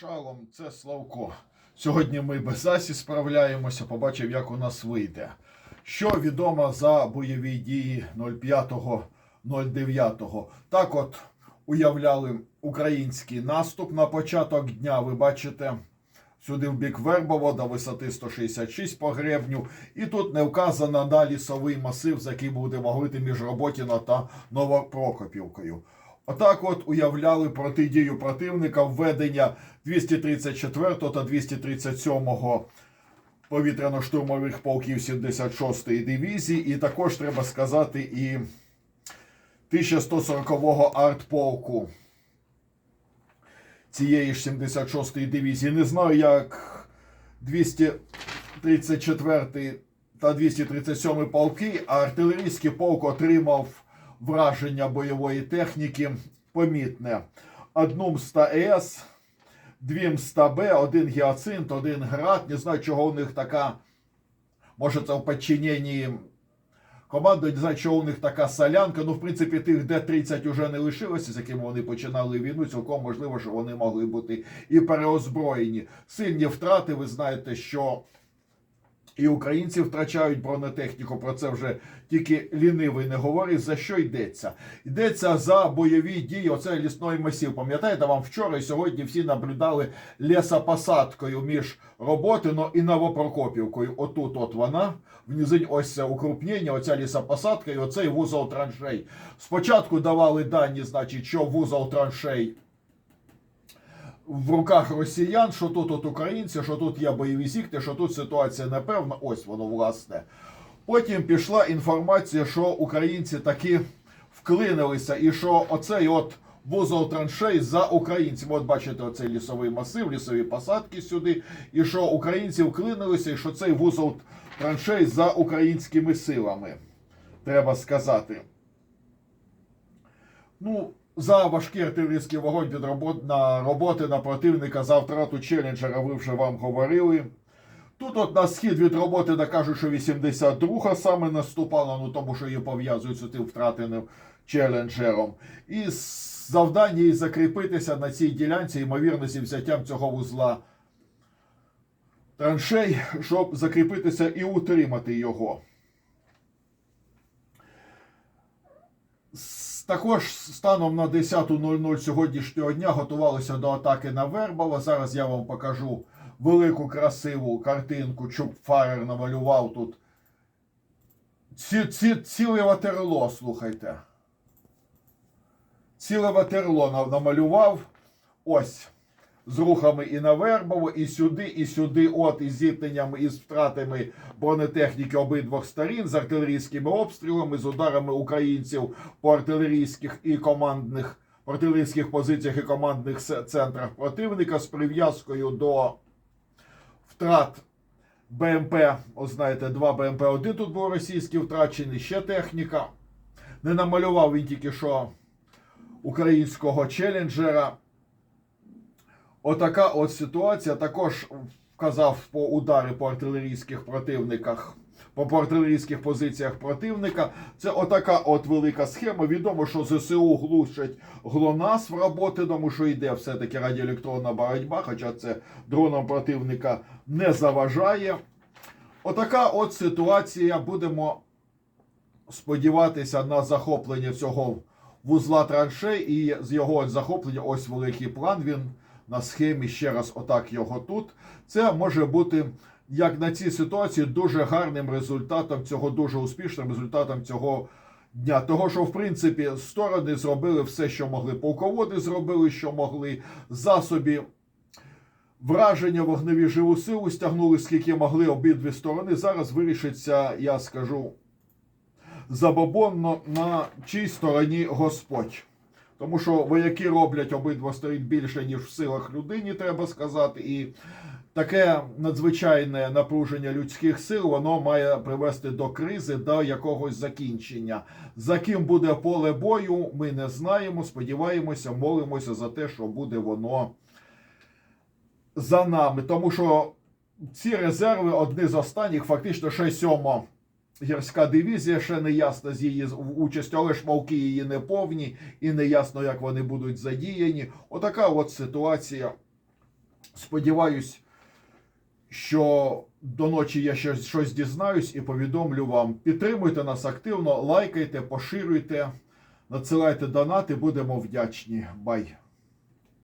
Шалом, це Славко. Сьогодні ми без Асі справляємося, побачив, як у нас вийде. Що відомо за бойові дії 05.09. Так от уявляли український наступ на початок дня. Ви бачите, сюди в бік Вербово до висоти 166 по гребню. І тут не вказано на лісовий масив, за який буде ваглити між Роботіно та Новопрокопівкою. Отак от уявляли протидію противника введення 234 та 237 повітряно-штурмових полків 76-ї дивізії, і також треба сказати і 1140-го артполку цієї ж 76-ї дивізії. Не знаю, як 234 та 237 полки, а артилерійський полк отримав враження бойової техніки помітне. Одну МСТА С, дві МСТА Б, один гіацинт, один град. Не знаю, чого у них така, може це в підчиненні команди, не знаю, чого у них така солянка. Ну, в принципі, тих Д-30 вже не лишилося, з якими вони починали війну. Цілком можливо, що вони могли бути і переозброєні. Сильні втрати, ви знаєте, що. І українці втрачають бронетехніку. Про це вже тільки лінивий не говорить. За що йдеться? Йдеться за бойові дії. Оце лісної масів. Пам'ятаєте, вам вчора і сьогодні всі наблюдали лісопосадкою між Роботино і Новопрокопівкою. Отут, от вона. Внизинь ось це укрупнення, оця лісопосадка і оцей вузол траншей. Спочатку давали дані, значить, що вузол траншей в руках росіян, що тут от українці, що тут є бойові зікти, що тут ситуація непевна. Ось воно власне. Потім пішла інформація, що українці таки вклинилися, і що оцей от вузол траншей за українцями. От бачите, оцей лісовий масив, лісові посадки сюди, і що українці вклинилися, і що цей вузол траншей за українськими силами. Треба сказати. Ну, за важкий артилерійський вогонь від робот на роботи на противника за втрату челенджера ви вже вам говорили. Тут от на схід від роботи накажуть, що 82-га саме наступала, ну тому що її пов'язують з тим втратеним челенджером. І завдання їй закріпитися на цій ділянці, ймовірності взяттям цього вузла траншей, щоб закріпитися і утримати його. Також станом на 10.00 сьогоднішнього дня готувалися до атаки на Вербова. Зараз я вам покажу велику красиву картинку. Чуб Фарер намалював тут. Ці, ці, ціле ватерло, слухайте. Ціле ватерло намалював. Ось. З рухами і на Вербово, і сюди, і сюди, от із зіткненнями, із втратами бронетехніки обидвох сторін, з артилерійськими обстрілами, з ударами українців по артилерійських і командних артилерійських позиціях і командних центрах противника з прив'язкою до втрат БМП. Ось знаєте, два БМП-1 тут був російський втрачений, ще техніка. Не намалював він тільки що українського челенджера. Отака от ситуація. Також вказав по удари по артилерійських противниках, по, артилерійських позиціях противника. Це отака от велика схема. Відомо, що ЗСУ глушать ГЛОНАС в роботи, тому що йде все-таки радіоелектронна боротьба, хоча це дроном противника не заважає. Отака от ситуація. Будемо сподіватися на захоплення цього вузла траншей і з його захоплення ось великий план. Він на схемі ще раз отак його тут. Це може бути як на цій ситуації дуже гарним результатом цього, дуже успішним результатом цього дня. Того, що в принципі сторони зробили все, що могли. Полководи зробили, що могли, засобі. Враження вогневі живу силу стягнули скільки могли обидві сторони. Зараз вирішиться, я скажу, забобонно на чій стороні Господь. Тому що вояки роблять обидва сторін більше, ніж в силах людині, треба сказати. І таке надзвичайне напруження людських сил воно має привести до кризи, до якогось закінчення. За ким буде поле бою, ми не знаємо. Сподіваємося, молимося за те, що буде воно за нами. Тому що ці резерви одні з останніх, фактично ще сьома гірська дивізія ще не ясна з її участю, але шмалки її не повні і не ясно, як вони будуть задіяні. Отака от ситуація. Сподіваюсь, що до ночі я щось, щось дізнаюсь і повідомлю вам. Підтримуйте нас активно, лайкайте, поширюйте, надсилайте донати, будемо вдячні. Бай!